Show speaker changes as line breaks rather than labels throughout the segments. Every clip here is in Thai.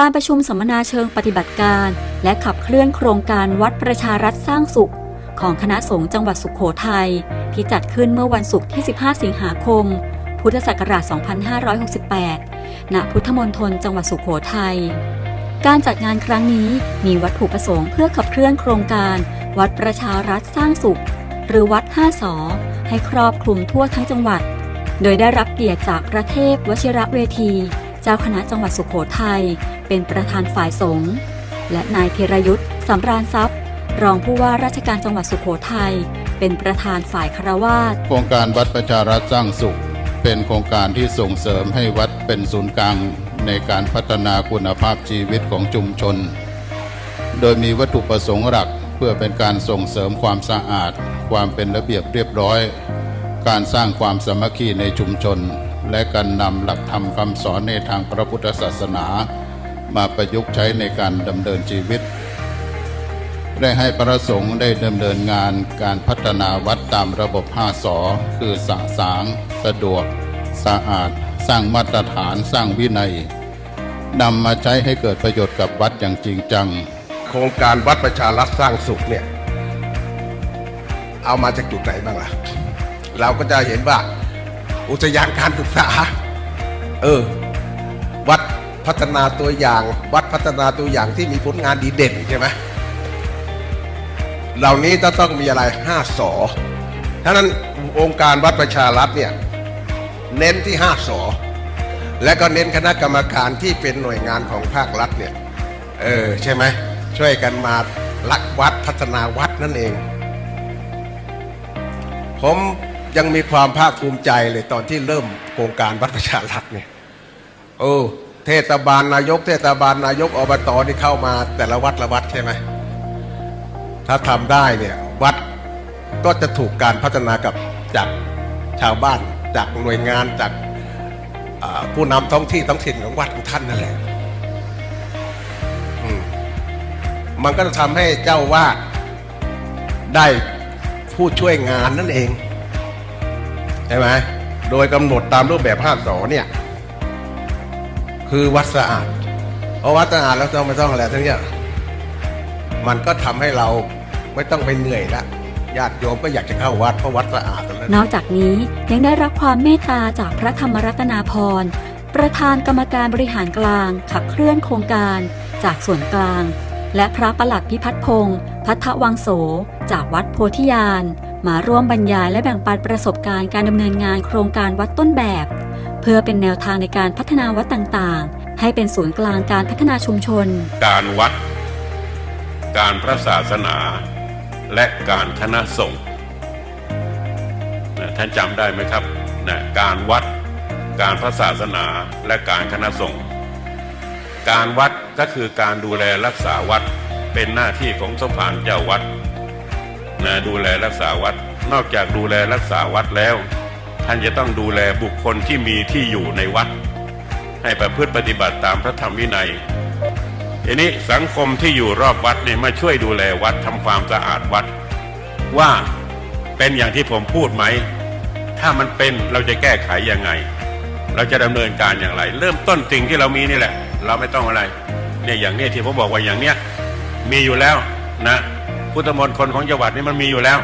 การประชุมสัมมนาเชิงปฏิบัติการ และขับเคลื่อนโครงการวัดประชารัฐสร้างสุข ของคณะสงฆ์จังหวัดสุขโขทัยที่จัดขึ้นเมื่อวันศุกร์ที่ 15 สิงหาคม พุทธศักราช 2568 ณ พุทธมณฑลจังหวัดสุขโขทัย การจัดงานครั้งนี้มีวัตถุประสงค์เพื่อขับเคลื่อนโครงการ วัดประชารัฐสร้างสุข หรือวัด 5 สอ ให้ครอบคลุมทั่วทั้งจังหวัด โดยได้รับเกียรติจากพระเทพวชิระเวที เจ้าคณะจังหวัดสุขโขทัยเป็นประธานฝ่ายสงฆ์และนายธีรยุทธ์สำราญทรัพย์ รองผู้ว่าราชการจังหวัดสุขโขทัยเป็นประธานฝ่ายคารวาส
โครงการวัดประชารัฐสร้างสุข เป็นโครงการที่ส่งเสริมให้วัดเป็นศูนย์กลางในการพัฒนาคุณภาพชีวิตของชุมชน โดยมีวัตถุประสงค์หลักเพื่อเป็นการส่งเสริมความสะอาด ความเป็นระเบียบเรียบร้อย การสร้างความสามัคคีในชุมชน และการนำหลักธรรมคำสอนในทางพระพุทธศาสนา มาประยุกต์ใช้ในการดำเนินชีวิต ได้ให้พระสงฆ์ได้ดำเนินงานการพัฒนาวัดตามระบบ 5สอคือสะสาง สะดวก สะอาด สร้างมาตรฐานสร้างวินัยนำมาใช้ให้เกิดประโยชน์กับวัดอย่างจริงจัง
โครงการวัดประชารัฐสร้างสุขเนี่ยเอามาจากจุดไหนบ้างล่ะ เราก็จะเห็นว่า อุทยานการศึกษา เออ วัดพัฒนาตัวอย่าง วัดพัฒนาตัวอย่างที่มีผลงานดีเด่นใช่ไหมเหล่านี้จะต้องมีอะไรห้าสอท่านั้นองค์การวัดประชารัฐเนี่ยเน้นที่ห้าสอและก็เน้นคณะกรรมการที่เป็นหน่วยงานของภาครัฐเนี่ย เออ ใช่ไหม ช่วยกันมารักวัดพัฒนาวัดนั่นเอง ผม ยังมีความภาคภูมิใจเลยตอนที่เริ่มโครงการวัดประชารัฐเนี่ยโอ้เทศบาลนายก เทศบาลนายกอบตนี่เข้ามาแต่ละวัดละวัดใช่ไหมถ้าทำได้เนี่ยวัดก็จะถูกการพัฒนากับจากชาวบ้านจากหน่วยงานจากผู้นำท้องที่ท้องถิ่นของวัดของท่านนั่นแหละมันก็จะทำให้เจ้าวาดได้ผู้ช่วยงานนั่นเอง ใช่ไหมโดยกำหนดตามรูปแบบภาคสอเนี่ยคือวัดสะอาดเพราะวัดสะอาดแล้วต้องไม่ต้องอะไรทั้งนี้มันก็ทำให้เราไม่ต้องไปเหนื่อยละญาติโยมก็อยากจะเข้าวัดเพราะวัดสะอาดแล้ว
นอกจากนี้ยังได้รับความเมตตาจากพระธรรมรัตนาพรประธานกรรมการบริหารกลางขับเคลื่อนโครงการจากส่วนกลาง และพระประหลัดพิพัฒพงศ์พัทวังโส จากวัดโพธิญาณ มาร่วมบรรยายและแบ่งปันประสบการณ์การดำเนินงานโครงการวัดต้นแบบ เพื่อเป็นแนวทางในการพัฒนาวัดต่างๆ ให้เป็นศูนย์กลางการพัฒนาชุมชน
การวัด การพระศาสนา และการคณะสงฆ์ท่านจำได้ไหมครับนะการวัด การพระศาสนาและการคณะสงฆ์การวัดก็คือการดูแลรักษาวัดเป็นหน้าที่ของสมภารเจ้าวัด นะดูแลรักษาวัด นอกจากดูแลรักษาวัดแล้ว ท่านจะต้องดูแลบุคคลที่มีที่อยู่ในวัด ให้ประพฤติปฏิบัติตามพระธรรมวินัยทีนี้สังคมที่อยู่รอบวัดเนี่ยมาช่วยดูแลวัดทำความสะอาดวัด ว่าเป็นอย่างที่ผมพูดไหม ถ้ามันเป็นเราจะแก้ไขยังไง เราจะดำเนินการอย่างไร เริ่มต้นสิ่งที่เรามีนี่แหละ เราไม่ต้องอะไรเนี่ยอย่างเนี้ยที่ผมบอกว่าอย่างเนี้ยมีอยู่แล้วนะ พุทธมนตรคนของจังหวัดนี่มันมีอยู่แล้ว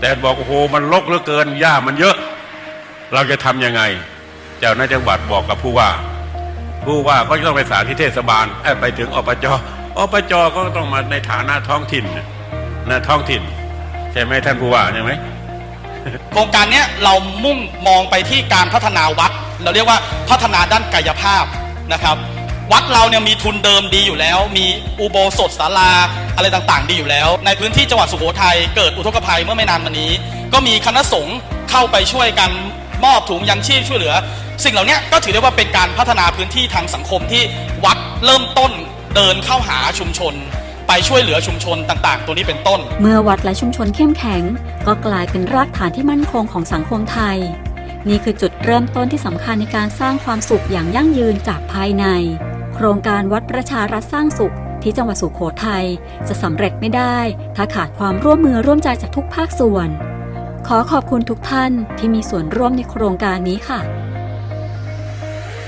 แต่บอกโอ้โหมันรกเหลือเกินหญ้ามันเยอะ เราจะทำยังไง เจ้าหน้าจังหวัดบอกกับผู้ว่า ผู้ว่าก็ต้องไปสารที่เทศบาลเอ้ยไปถึงอบจอบจก็ต้องมาในฐานะท้องถิ่นนะนะท้องถิ่นใช่ไหมท่านผู้ว่าใช่ไหม
โครงการนี้เรามุ่งมองไปที่การพัฒนาวัด เราเรียกว่าพัฒนาด้านกายภาพนะครับ วัดเราเนี่ยมีทุนเดิมดีอยู่แล้ว มีอุโบสถศาลาอะไรต่างๆ ดีอยู่แล้ว ในพื้นที่จังหวัดสุโขทัยเกิดอุทกภัยเมื่อไม่นานมานี้ ก็มีคณะสงฆ์เข้าไปช่วยกันมอบถุงยังชีพช่วยเหลือ สิ่งเหล่านี้ก็ถือได้ว่าเป็นการพัฒนาพื้นที่ทางสังคมที่วัดเริ่มต้นเดินเข้าหาชุมชน ไปช่วยเหลือชุมชนต่างๆ ตัวนี้เป็นต้น
เมื่อวัดและชุมชนเข้มแข็ง ก็กลายเป็นรากฐานที่มั่นคงของสังคมไทย นี่คือจุดเริ่มต้นที่สำคัญในการสร้างความสุขอย่างยั่งยืนจากภายใน โครงการวัดประชารัฐสร้างสุขที่จังหวัดสุโขทัยจะสำเร็จไม่ได้ ถ้าขาดความร่วมมือร่วมใจจากทุกภาคส่วน ขอขอบคุณทุกท่านที่มีส่วนร่วมในโครงการนี้ค่ะ